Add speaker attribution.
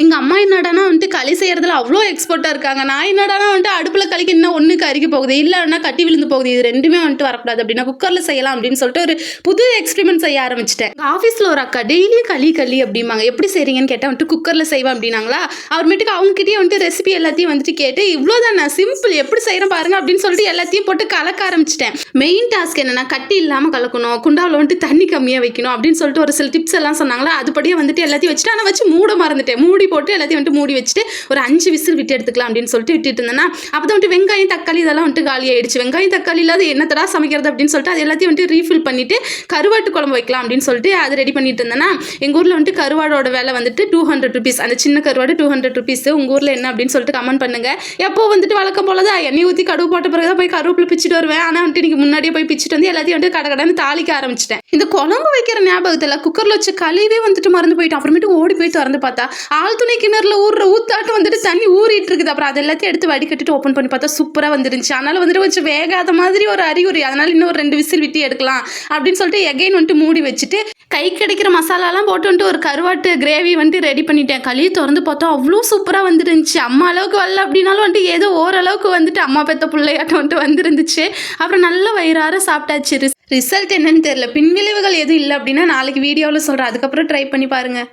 Speaker 1: எங்கள் அம்மா என்னடானா வந்துட்டு களி செய்கிறதுல அவ்வளோ எக்ஸ்பர்ட்டாக இருக்காங்க. நான் என்னடானா வந்துட்டு அடுப்பில் களிக்கு இன்னும் ஒன்று கருகி போகுது. இல்லைன்னா கட்டி விழுந்து போகுது. இது ரெண்டுமே வந்துட்டு வரக்கூடாது அப்படின்னா குக்கரில் செய்யலாம் அப்படின்னு சொல்லிட்டு ஒரு புது எக்ஸ்பெரிமெண்ட் செய்ய ஆரம்பிச்சிட்டேன். ஆஃபீஸில் ஒரு அக்கா டெய்லியும் களி களி அப்படிம்பாங்க. எப்படி செய்கிறீங்கன்னு கேட்டால் வந்துட்டு குக்கரில் செய்வேன் அப்படின்னாங்களா? அப்புறமேட்டுக்கு அவங்ககிட்டயே வந்துட்டு ரெசிபி எல்லாத்தையும் வந்துட்டு கேட்டு இவ்வளோதான் நான் சிம்பிள் எப்படி செய்கிறேன் பாருங்க அப்படின்னு சொல்லிட்டு எல்லாத்தையும் போட்டு கலக்க ஆரம்பிச்சிட்டேன். மெயின் டாஸ்க் என்னென்னா கட்டி இல்லாமல் கலக்கணும். குண்டாவில் வந்துட்டு தண்ணி கம்மியாக வைக்கணும் அப்படின்னு சொல்லிட்டு ஒரு சில டிப்ஸ் எல்லாம் சொன்னாங்களா? அதுபடியே வந்துட்டு எல்லாத்தையும் வச்சுட்டு ஆனால் வச்சு மூட மறந்துட்டேன். மூடி போட்டு எல்லாத்தையும் வந்துட்டு மூடி வச்சுட்டு ஒரு அஞ்சு விசில் விட்டு எடுத்துக்கலாம் அப்படின்னு சொல்லிட்டு விட்டுட்டு இருந்தேன்னா அப்போ தான் வந்துட்டு வெங்காயம் தக்காளி இதெல்லாம் வந்துட்டு காலி ஆயிடுச்சு. வெங்காயம் தக்காளி இல்லாத என்னத்தடா சமைக்கிறது அப்படின்னு சொல்லிட்டு அது எல்லாத்தையும் வந்துட்டு ரீஃபில் பண்ணிவிட்டு கருவாட்டு குழம்பு வைக்கலாம் அப்படின்னு சொல்லிட்டு அது ரெடி பண்ணிட்டு இருந்தேன்னா எங்கள் ஊரில் வந்துட்டு கருவாடோட விலை வந்துட்டு டூ ஹண்ட்ரட் ருபீஸ் அந்த சின்ன கருவாடு டூ ஹண்ட்ரட் ருபீஸ் உங்கள் ஊரில் என்ன அப்படின்னு சொல்லிட்டு கமெண்ட் பண்ணுங்கள் எப்போ வந்துட்டு வழக்கம் போல தான் எண்ணெய் ஊற்றி கடுகு போட்ட பிறகு தான் போய் கருவேப்பில் பிச்சுட்டு வருவேன். ஆனால் வந்துட்டு இன்னைக்கு முன்னாடியே போய் பிச்சுட்டு வந்து எல்லாத்தையும் வந்துட்டு கடை கடைன்னு தாளிக்க ஆரம்பிச்சிட்டேன். இந்த குழம்பு வைக்கிற ஞாபகத்தில் குக்கரில் வச்ச கழுவே வந்துட்டு மறந்து போயிட்டேன். அப்புறமேட்டு ஓடி போய் திறந்து பார்த்தா ஆள் துணை கிணறுல ஊறுற ஊத்தாட்டம் வந்துட்டு தண்ணி ஊறிட்டு இருக்குது அப்புறம் அது எல்லாத்தையும் எடுத்து வடிகட்டிட்டு ஓப்பன் பண்ணி பார்த்தா சூப்பராக வந்துருந்துச்சு. அதனால வந்துட்டு கொஞ்சம் வேகாத மாதிரி ஒரு அறிகுறி. அதனால இன்னும் ஒரு ரெண்டு விசில் விட்டு எடுக்கலாம் அப்படின்னு சொல்லிட்டு எகைன் வந்துட்டு மூடி வச்சுட்டு கை கிடைக்கிற மசாலாலாம் போட்டு வந்துட்டு ஒரு கருவாட்டு கிரேவி வந்துட்டு ரெடி பண்ணிட்டேன். களியை திறந்து பார்த்தோம் அவ்வளோ சூப்பராக வந்துருந்துச்சு. அம்மா அளவுக்கு வரல அப்படின்னாலும் வந்துட்டு ஏதோ ஓரளவுக்கு வந்துட்டு அம்மா பெத்த பிள்ளையாட்டம் வந்துட்டு வந்துருந்துச்சு. அப்புறம் நல்ல வயிறார சாப்பிட்டாச்சு. ரிசல்ட் என்னன்னு தெரியல. பின்விளைவுகள் எதுவும் இல்லை அப்படின்னா நாளைக்கு வீடியோவில் சொல்கிறேன் அதுக்கப்புறம் ட்ரை பண்ணி பாருங்கள்